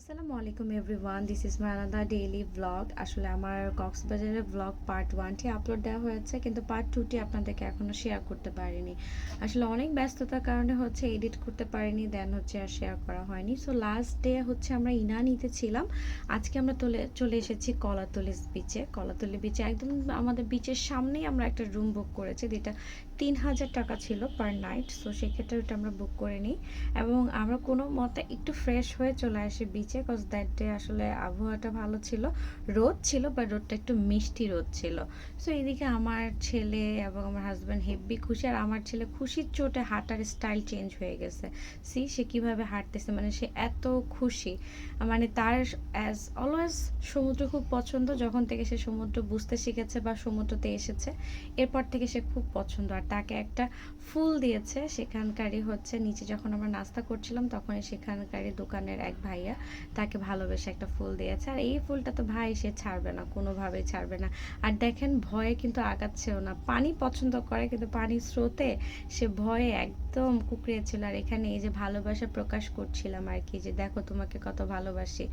আসসালামু আলাইকুম everyone this is my another daily blog আসলে আমার কক্সবাজারের ব্লগ পার্ট ওয়ানটি আপলোড দেওয়া হয়েছে, কিন্তু পার্ট টুটি আপনাদেরকে এখনও শেয়ার করতে পারিনি। আসলে অনেক ব্যস্ততার কারণে হচ্ছে এডিট করতে পারিনি দেন হচ্ছে আর শেয়ার করা হয়নি। সো লাস্ট ডে হচ্ছে আমরা ইনানিতে ছিলাম। আজকে আমরা চলে চলে এসেছি কলাতলি বিচে কলাতলি বিচে একদম আমাদের বিচের সামনেই আমরা একটা রুম বুক করেছি, যেটা তিন হাজার টাকা ছিল পার নাইট সো সেক্ষেত্রে ওটা আমরা বুক করে নিই। এবং আমরা কোনো মতে একটু ফ্রেশ হয়ে চলে আসি বিচে কজ দ্যাট ডে আসলে আবহাওয়াটা ভালো ছিল। রোদ ছিল বাট রোদটা একটু মিষ্টি রোদ ছিল। সো এদিকে আমার ছেলে এবং আমার হাজব্যান্ড হেব্বি খুশি, আর আমার ছেলে খুশির চোটে হাঁটার স্টাইল চেঞ্জ হয়ে গেছে। সি সে কীভাবে হাঁটতেছে মানে সে এত খুশি। মানে তার অ্যাজ অলওয়েজ সমুদ্র খুব পছন্দ, যখন থেকে সে সমুদ্র বুঝতে শিখেছে বা সমুদ্রতে এসেছে, এরপর থেকে সে খুব পছন্দ। আর তাকে একটা ফুল দিয়েছে। সেখানকারই হচ্ছে, নিচে যখন আমরা নাস্তা করছিলাম তখন সেখানকারই দোকানের এক ভাইয়া তাকে ভালোবেসে একটা ফুল দিয়েছে। আর এই ফুলটা তো ভাই, সে ছাড়বে না, কোনোভাবেই ছাড়বে না। আর দেখেন, ভয়ে কিন্তু আগাচ্ছেও না। পানি পছন্দ করে, কিন্তু পানির স্রোতে সে ভয়ে একদম কুকড়িয়েছিল আর এখানে এই যে ভালোবাসা প্রকাশ করছিলাম আর কি যে, দেখো তোমাকে কত ভালোবাসি।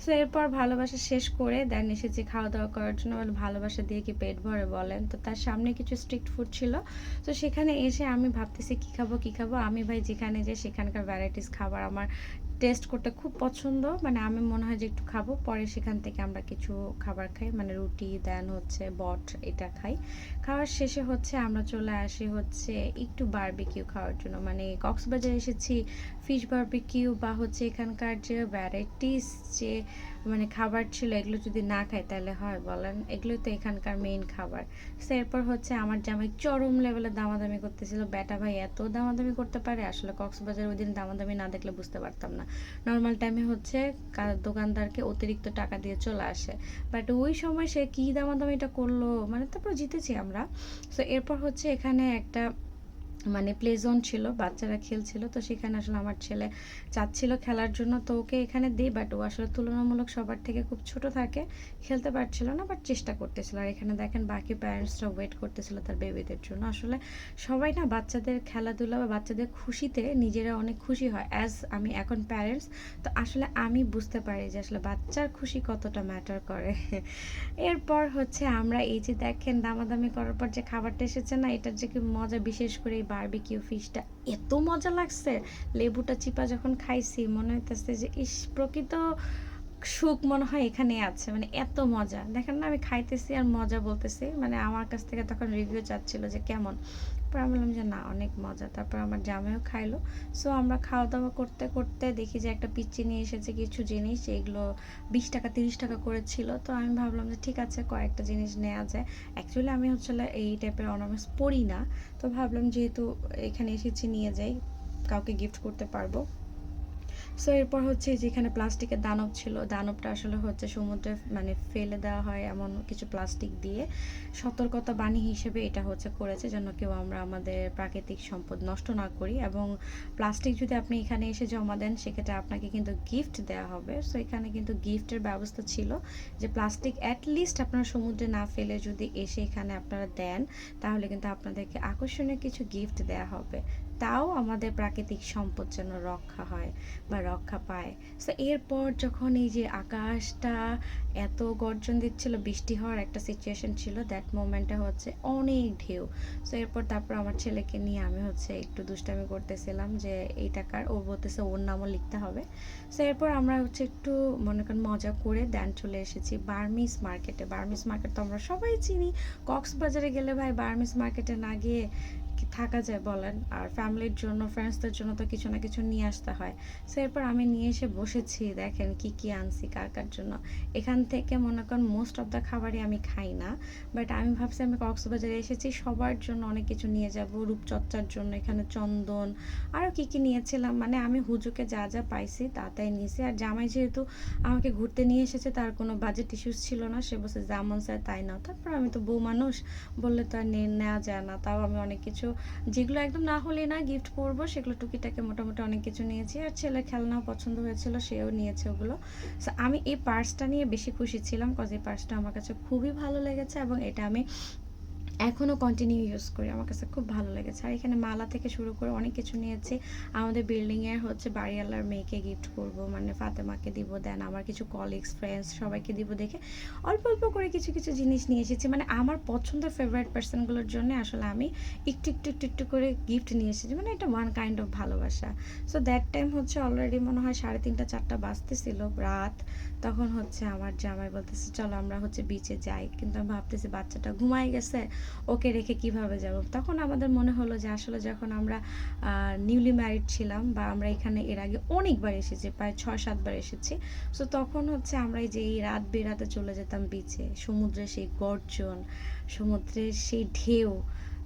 সো এরপর ভালোবাসা শেষ করে দেন এসেছি খাওয়া দাওয়া করার জন্য। ভালোবাসা দিয়ে কি পেট ভরে? বলেন। তো তার সামনে কিছু স্ট্রিক্ট ফুড ছিল। তো সেখানে এসে আমি ভাবতেছি, কী খাব কী খাব? আমি ভাই যেখানে যে সেখানকার ভ্যারাইটিস খাবার। আমার টেস্ট করতে খুব পছন্দ। মানে আমি মনে হয় যে একটু খাব, পরে সেখান থেকে আমরা কিছু খাবার খাই। মানে রুটি, দেন হচ্ছে বট, এটা খাই। খাওয়ার শেষে হচ্ছে আমরা চলে আসি হচ্ছে একটু বারবিকিউ খাওয়ার জন্য। মানে কক্সবাজার এসেছি ফিশ বারবিকিউ বা হচ্ছে এখানকার যে ভ্যারাইটিস যে মানে খাবার ছিল, এগুলো যদি না খাই তাহলে হয় বলেন, এগুলোই তো এখানকার মেইন খাবার। তো এরপর হচ্ছে আমার জামাই চরম লেভেলে দামাদামি করতেছিল। ব্যাটা ভাই এত দামাদামি করতে পারে? আসলে কক্সবাজার ওই দিন দামাদামি না দেখলে বুঝতে পারতাম না। নর্মাল টাইমে হচ্ছে দোকানদারকে অতিরিক্ত টাকা দিয়ে চলে আসে। বাট ওই সময় সে কী দামাদামিটা করল? মানে তারপর জিতেছি আমরা। সো এরপর হচ্ছে এখানে একটা মানে প্লে জোন ছিল, বাচ্চারা খেলছিল, তো সেখানে আসলে আমার ছেলে চাচ্ছিল খেলার জন্য, তো ওকে এখানে দিই বাট ও আসলে তুলনামূলক সবার থেকে খুব ছোট থাকে, খেলতে পারছিল না বাট চেষ্টা করতেছিল। আর এখানে দেখেন বাকি প্যারেন্টসরা ওয়েট করতেছিল তার বেবিদের জন্য। আসলে সবাই না বাচ্চাদের খেলাধুলা বা বাচ্চাদের খুশিতে নিজেরা অনেক খুশি হয় অ্যাজ আমি এখন প্যারেন্টস তো আসলে আমি বুঝতে পারি যে আসলে বাচ্চার খুশি কতটা ম্যাটার করে। এরপর হচ্ছে আমরা এই যে দেখেন দামাদামি করার পর যে খাবারটা এসেছে না, এটার যে কি মজা বিশেষ করে এই বারবিকিউ ফিশটা এত মজা লাগছে। লেবুটা চিপা যখন খাইছি মনে হইতেছে যে ইস প্রকৃত সুখ মনে হয় এখানে আছে মানে এত মজা। দেখেন না, আমি খাইতেছি আর মজা বলতেছি মানে আমার কাছ থেকে তখন রিভিউ চাচ্ছিল যে কেমন। তারপর আমি বললাম যে না, অনেক মজা। তারপর আমার জামাইও খাইলো। সো আমরা খাওয়া দাওয়া করতে করতে দেখি যে একটা পিচ্চি নিয়ে এসেছে কিছু জিনিস, এগুলো বিশ টাকা, তিরিশ টাকা করে ছিল। তো আমি ভাবলাম যে ঠিক আছে, কয়েকটা জিনিস নেওয়া যায়। অ্যাকচুয়ালি আমি হচ্ছে এই টাইপের অর্নামেন্টস পড়ি না। তো ভাবলাম যেহেতু এখানে এসেছি নিয়ে যাই, কাউকে গিফট করতে পারব। সো এরপর হচ্ছে যেখানে প্লাস্টিকের দানব ছিল, দানবটা আসলে হচ্ছে সমুদ্রে মানে ফেলে দেওয়া হয় এমন কিছু প্লাস্টিক দিয়ে। সতর্কতা বাণী হিসেবে এটা হচ্ছে করেছে যেন কেউ আমরা আমাদের প্রাকৃতিক সম্পদ নষ্ট না করি এবং প্লাস্টিক যদি আপনি এখানে এসে জমা দেন, সেক্ষেত্রে আপনাকে কিন্তু গিফট দেওয়া হবে। সো এখানে কিন্তু গিফটের ব্যবস্থা ছিল যে প্লাস্টিক অ্যাটলিস্ট আপনারা সমুদ্রে না ফেলে যদি এসে এখানে আপনারা দেন, তাহলে কিন্তু আপনাদেরকে আকর্ষণীয় কিছু গিফট দেওয়া হবে। তাও আমাদের প্রাকৃতিক সম্পদ যেন রক্ষা হয় বা রক্ষা পায়। তো এরপর যখন এই যে আকাশটা এত গর্জন দিচ্ছিল, বৃষ্টি হওয়ার একটা সিচুয়েশন ছিল দ্যাট মোমেন্টে হচ্ছে অনেক ঢেউ। সো এরপর তারপর আমার ছেলেকে নিয়ে আমি হচ্ছে একটু দুষ্টামি করতেছিলাম যে এই টাকার ও বলতেছে ওর নামও লিখতে হবে। সো এরপর আমরা হচ্ছে একটু মনে করেন মজা করে দেন চলে এসেছি বার্মিস মার্কেটে বার্মিস মার্কেট তো আমরা সবাই চিনি। কক্সবাজারে গেলে ভাই বার্মিস মার্কেটে না গিয়ে থাকা যায় বলেন। আর ফ্যামিলির জন্য ফ্রেন্ডসদের জন্য তো কিছু না কিছু নিয়ে আসতে হয়। সো এরপর আমি নিয়ে এসে বসেছি, দেখেন কি কি আনছি, কার কার জন্য। এখান থেকে মনে করেন মোস্ট অফ দ্য খাবারই আমি খাই না। বাট আমি ভাবছি আমি কক্সবাজারে এসেছি, সবার জন্য অনেক কিছু নিয়ে যাব। রূপচর্চার জন্য এখানে চন্দন আরও কি কি নিয়েছিলাম। মানে আমি হুজুকে যা যা পাইছি তা তাই নিয়েছি আর জামাই যেহেতু আমাকে ঘুরতে নিয়ে এসেছে, তার কোনো বাজেট ইস্যুস ছিল না। সে বসে যেমন স্যার তাই নাও। তারপর আমি তো বউ মানুষ, বললে তো আর নে- নেওয়া যায় না। তাও আমি অনেক কিছু যেগুলো একদম না হলে না গিফট করব, সেগুলো টুকিটাকে মোটামুটি অনেক কিছু নিয়েছি। আর ছেলে খেলনাও পছন্দ হয়েছিল, সেও নিয়েছে ওগুলো। সো আমি এই পার্সটা নিয়ে বেশি খুশি ছিলাম কজ এই পার্সটা আমার কাছে খুবই ভালো লেগেছে এবং এটা আমি এখনও কন্টিনিউ ইউজ করি। আমার কাছে খুব ভালো লেগেছে। আর এখানে মালা থেকে শুরু করে অনেক কিছু নিয়েছি। আমাদের বিল্ডিংয়ের হচ্ছে বাড়িওয়ালার মেয়েকে গিফট করব মানে ফাতেমাকে দিব দেন আমার কিছু কলিগস ফ্রেন্ডস সবাইকে দিব দেখে অল্প অল্প করে কিছু কিছু জিনিস নিয়ে এসেছি। মানে আমার পছন্দের ফেভারিট পার্সনগুলোর জন্য আসলে আমি একটু একটু একটু একটু করে গিফট নিয়ে এসেছি। মানে এটা ওয়ান কাইন্ড অফ ভালোবাসা। সো দ্যাট টাইম হচ্ছে অলরেডি মনে হয় সাড়ে তিনটা, চারটা বাজতেছিল রাত। তখন হচ্ছে আমার জামাই বলতেছে, চলো আমরা হচ্ছে বিচে যাই। কিন্তু আমি ভাবতেছি বাচ্চাটা ঘুমাই গেছে। ওকে রেখে কীভাবে যাব? তখন আমাদের মনে হলো যে আসলে যখন আমরা নিউলি ম্যারিড ছিলাম বা আমরা এখানে এর আগে অনেকবার এসেছি, প্রায় ছয় সাতবার এসেছি সো তখন হচ্ছে আমরা এই যে এই রাত বেরাতে চলে যেতাম বিচে সমুদ্রের সেই গর্জন, সমুদ্রের সেই ঢেউ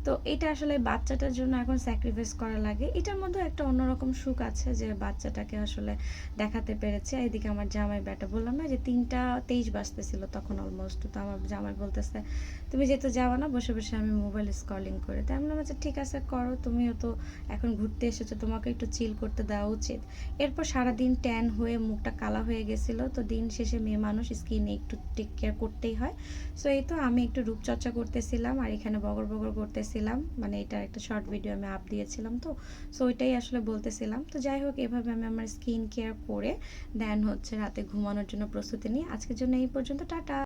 তো এটা আসলে বাচ্চাটার জন্য এখন স্যাক্রিফাইস করা লাগে। এটার মধ্যে একটা অন্যরকম সুখ আছে যে বাচ্চাটাকে আসলে দেখাতে পেরেছে। এদিকে আমার জামাই ব্যাটা বললাম না যে তিনটা তেইশ বাজতেছিল তখন অলমোস্ট তো আমার জামাই বলতেছে, তুমি যেহেতু যাওয়া না, বসে বসে আমি মোবাইল স্কলিং করে। তাই আমি আচ্ছা ঠিক আছে, করো। তুমিও তো এখন ঘুরতে এসেছ, তোমাকে একটু চিল করতে দেওয়া উচিত। এরপর সারাদিন ট্যান হয়ে মুখটা কালা হয়ে গেছিল। তো দিন শেষে মেয়ে মানুষ স্কিনে একটু টেক কেয়ার করতেই হয়। সো এই তো আমি একটু রূপচর্চা করতেছিলাম আর এখানে বগর বগর করতেছিলাম মানে এটা একটা শর্ট ভিডিও আমি আপ দিয়েছিলাম তো সো ওইটাই আসলে বলতেছিলাম। তো যাই হোক, এভাবে আমি আমার স্কিন কেয়ার করে দেন হচ্ছে রাতে ঘুমানোর জন্য প্রস্তুতি নিই। আজকের জন্য এই পর্যন্ত, টাটা!